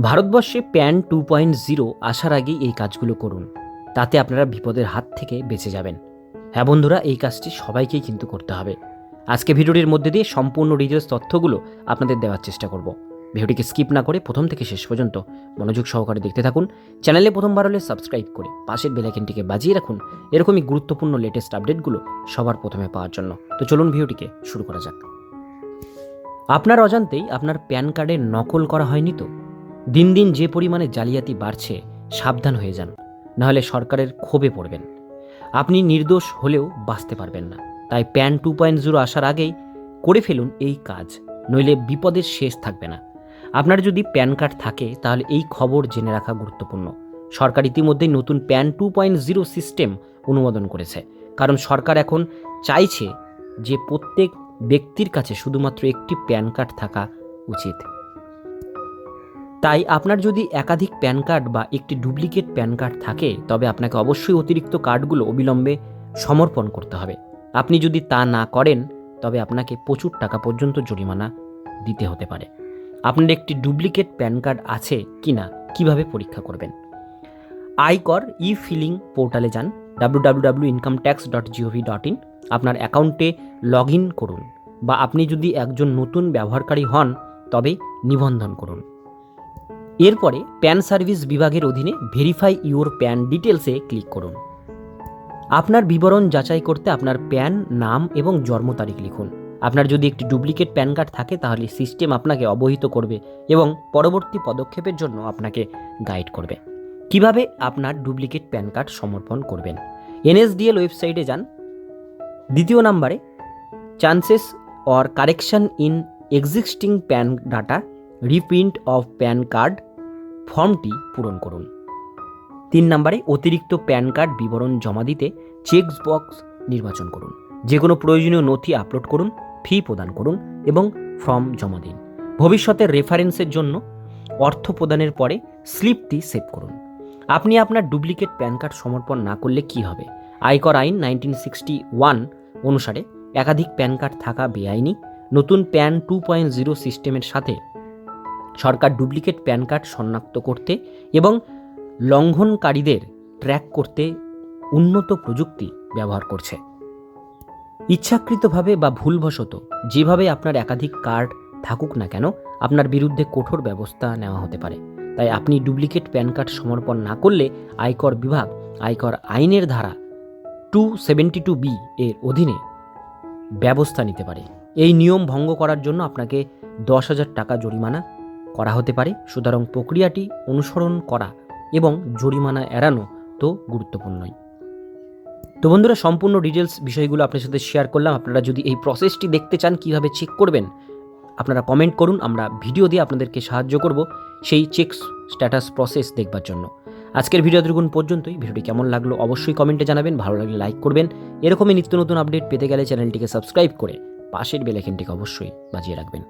ভারতবর্ষে pan two point zero আসার আগেই এই কাজগুলো করুন। তাতে আপনারা বিপদের হাত থেকে বেঁচে যাবেন। হ্যাঁ বন্ধুরা, এই কাজটি সবাইকেই কিন্তু করতে হবে। আজকে ভিডিওটির মধ্যে দিয়ে সম্পূর্ণ ডিটেলস তথ্যগুলো আপনাদের দেওয়ার চেষ্টা করব। ভিডিওটিকে স্কিপ না করে প্রথম থেকে শেষ পর্যন্ত মনোযোগ সহকারে দেখতে থাকুন। চ্যানেলে প্রথমবার হলে সাবস্ক্রাইব করে পাশের বেলাইকেনটিকে বাজিয়ে রাখুন। এরকমই গুরুত্বপূর্ণ লেটেস্ট আপডেটগুলো সবার প্রথমে পাওয়ার জন্য। তো চলুন ভিডিওটিকে শুরু করা যাক। আপনার অজান্তেই আপনার প্যান কার্ডের নকল করা হয়নি তো? দিন দিন যে পরিমাণে জালিয়াতি বাড়ছে, সাবধান হয়ে যান, নাহলে সরকারের ক্ষোভে পড়বেন। আপনি নির্দোষ হলেও বাঁচতে পারবেন না। তাই প্যান টু পয়েন্ট জিরো আসার আগেই করে ফেলুন এই কাজ, নইলে বিপদের শেষ থাকবে না। আপনার যদি প্যান কার্ড থাকে, তাহলে এই খবর জেনে রাখা গুরুত্বপূর্ণ। সরকার ইতিমধ্যেই নতুন PAN two point zero system অনুমোদন করেছে। কারণ সরকার এখন চাইছে যে প্রত্যেক ব্যক্তির কাছে শুধুমাত্র একটি প্যান কার্ড থাকা উচিত। তাই আপনার যদি একাধিক প্যান কার্ড বা একটি ডুপ্লিকেট প্যান কার্ড থাকে, তবে আপনাকে অবশ্যই অতিরিক্ত কার্ডগুলো অবিলম্বে সমর্পণ করতে হবে। আপনি যদি তা না করেন, তবে আপনাকে প্রচুর টাকা পর্যন্ত জরিমানা দিতে হতে পারে। আপনার একটি ডুপ্লিকেট প্যান কার্ড আছে কি না কীভাবে পরীক্ষা করবেন? আয়কর ই ফিলিং পোর্টালে যান W income tax dot G O V dot in আপনার অ্যাকাউন্টে লগ ইন করুন বা আপনি যদি একজন নতুন ব্যবহারকারী হন, তবে নিবন্ধন করুন। এরপরে প্যান সার্ভিস বিভাগের অধীনে ভেরিফাই ইউর প্যান ডিটেলসে ক্লিক করুন। আপনার বিবরণ যাচাই করতে আপনার প্যান, নাম এবং জন্ম তারিখ লিখুন। আপনার যদি একটি ডুপ্লিকেট প্যান কার্ড থাকে, তাহলে সিস্টেম আপনাকে অবহিত করবে এবং পরবর্তী পদক্ষেপের জন্য আপনাকে গাইড করবে। কীভাবে আপনার ডুপ্লিকেট প্যান কার্ড সমর্পণ করবেন? এনএসডিএল ওয়েবসাইটে যান। দ্বিতীয় নাম্বারে, changes or correction in existing PAN data reprint of PAN card ফর্মটি পূরণ করুন। তিন নম্বরে অতিরিক্ত প্যান কার্ড বিবরণ জমা দিতে চেক বক্স নির্বাচন করুন। যে কোনো প্রয়োজনীয় নথি আপলোড করুন, ফি প্রদান করুন এবং ফর্ম জমা দিন। ভবিষ্যতের রেফারেন্সের জন্য অর্থ প্রদানের পরে স্লিপটি সেভ করুন। আপনি আপনার ডুপ্লিকেট প্যান কার্ড সমর্পণ না করলে কি হবে? আয়কর আইন নাইনটিন সিক্সটি ওয়ান অনুসারে একাধিক প্যান কার্ড থাকা বেআইনি। নতুন প্যান টু পয়েন্ট জিরো সিস্টেমের সাথে সরকার ডুপ্লিকেট প্যান কার্ড শনাক্ত করতে এবং লঙ্ঘনকারীদের ট্র্যাক করতে উন্নত প্রযুক্তি ব্যবহার করছে। ইচ্ছাকৃতভাবে বা ভুলবশত যেভাবে আপনার একাধিক কার্ড থাকুক না কেন, আপনার বিরুদ্ধে কঠোর ব্যবস্থা নেওয়া হতে পারে। তাই আপনি ডুপ্লিকেট প্যান কার্ড সমর্পণ না করলে আয়কর বিভাগ আয়কর আইনের ধারা টু সেভেন্টি টু বি এর অধীনে ব্যবস্থা নিতে পারে। এই নিয়ম ভঙ্গ করার জন্য আপনাকে দশ হাজার টাকা জরিমানা করা হতে পারে, সুতরাং প্রক্রিয়াটি অনুসরণ করা এবং জরিমানা এড়ানো তো গুরুত্বপূর্ণই। তো বন্ধুরা, সম্পূর্ণ ডিটেলস বিষয়গুলো আপনার সাথে শেয়ার করলাম। আপনারা যদি এই প্রসেসটি দেখতে চান, কীভাবে চেক করবেন, আপনারা কমেন্ট করুন, আমরা ভিডিও দিয়ে আপনাদেরকে সাহায্য করব সেই চেক স্ট্যাটাস প্রসেস দেখবার জন্য। আজকের ভিডিও দ্বিগুণ পর্যন্তই। ভিডিওটি কেমন লাগল অবশ্যই কমেন্টে জানাবেন, ভালো লাগলে লাইক করবেন। এরকমই নিত্য নতুন আপডেট পেতে গেলে চ্যানেলটিকে সাবস্ক্রাইব করে পাশের বেলাইকেনটিকে অবশ্যই বাজিয়ে রাখবেন।